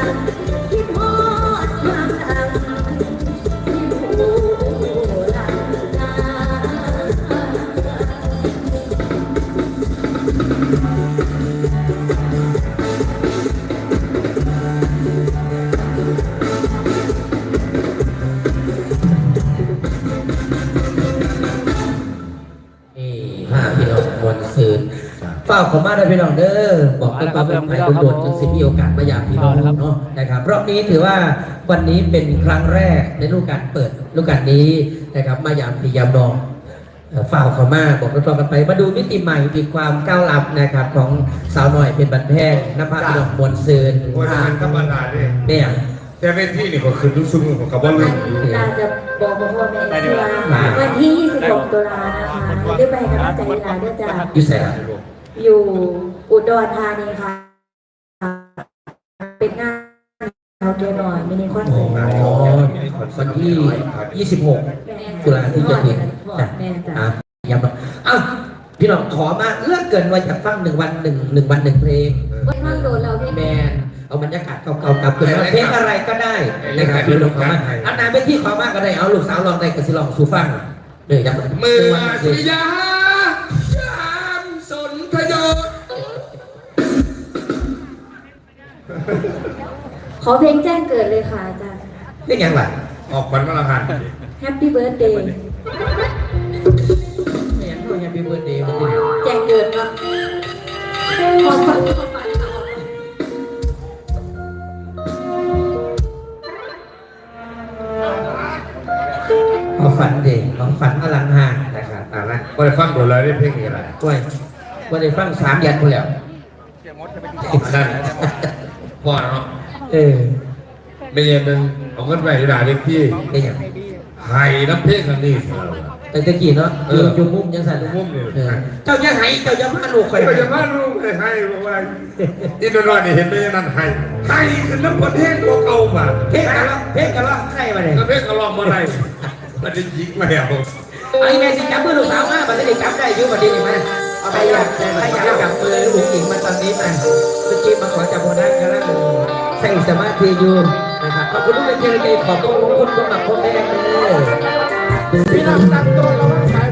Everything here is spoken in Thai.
คิดากผมมาได้พี่น้องเด้อบอกเป็นความเป็นไปโดนๆจึงสิมีโอกาสมาอยากพี่น้องเนาะนะครับรอบนี้ถือว่าวันนี้เป็นครั้งแรกในฤดูการเปิดฤดูการนี้นะครับมายามพี่ยามน้องเอ่อฝากเขามาบอกต่อๆกันไป มาดูมิติใหม่อีกความก้าวล้ำนะครับของสาวหน่อยเป็นบันแพงนภาพี่น้องมวลซืนวันนั้นธรรมดาเนี่ยเนี่ยแต่เป็นที่นี่ก็คือรู้สึกของกับว่าลืมน่าจะบอกพ่อแม่เชื่อวันที่ 26 ตุลานะคะได้ไปกำลังใจลาด้วยจ้ะอยู่แสน อยู่อุดรธานีค่ะ เป็นงานเราเจอหน่อยมินิคอนเสิร์ตอ๋อวันที่ 26 ตุลาที่จะถึงจ้ะแม่จ้ะอะย้ำว่าอ้าวพี่น้องขอมาเลือกเกินว่าอยากฟังหนึ่งวันหนึ่งหนึ่งวันหนึ่งเพลงว่าข้างโดนเราที่แมนเอาบรรยากาศเก่าๆกลับคืนมาเพลงอะไรก็ได้นะครับพี่น้องขอมาอันไหนไม่ที่ขอมากก็ได้เอาลูกสาวลองได้ก็สิลองสู่ฟังเลยอยากเมื่อวันสสิยา ขอเพลงแจ้งเกิดเลยค่ะอาจารย์เพลงยังไงออกวันวันละหัน Happy Birthday เพลงก็ยังมีเบอร์เดย์วันนี้แจ้งเกิดเนาะขอฟังขอฝันเด็กของฝันอลังหานนะครับอ่านะก็ได้ฟังหมดเลยได้เพลงอะไรด้วยว่าได้ฟังสามยันหมดแล้ว นั่น พ่อเนาะเออไม่ยังนึงเอาเงินไปที่ด่าเล็กที่ได้ยังไห้น้ำเพลงกันนี่สิแต่ตะกี้เนาะเออยู่อจุมุมยังสั่นจุมุมเนี่ยเออเจ้ายังไห้เจ้ายังมาลูกคอยก็จะมาลูกให้ให้บอกว่าอินโดนีเซียเห็นไหมนั่นให้ให้คือน้ำประเทศตัวเก่ามาเพลงกันละเพลงกันละใครมาเนี่ยก็เพลงก็ลองมาได้มันจะยิงมาแล้วไอ้แม่สิจับมือลูกสาวมาบัดนี้จับได้อยู่บัดนี้นี่มา ใครอยากใครอยากจับมือลูกหญิงมาตอนนี้มาเมื่อกี้มาขอจับโบนัสกันแล้วใส่สมาธิอยู่นะครับขอบคุณทุกท่านที่ใจขอบคุณคุณคุณหมักคนแรกเลยพี่น้องตั้งตัวระวังสาย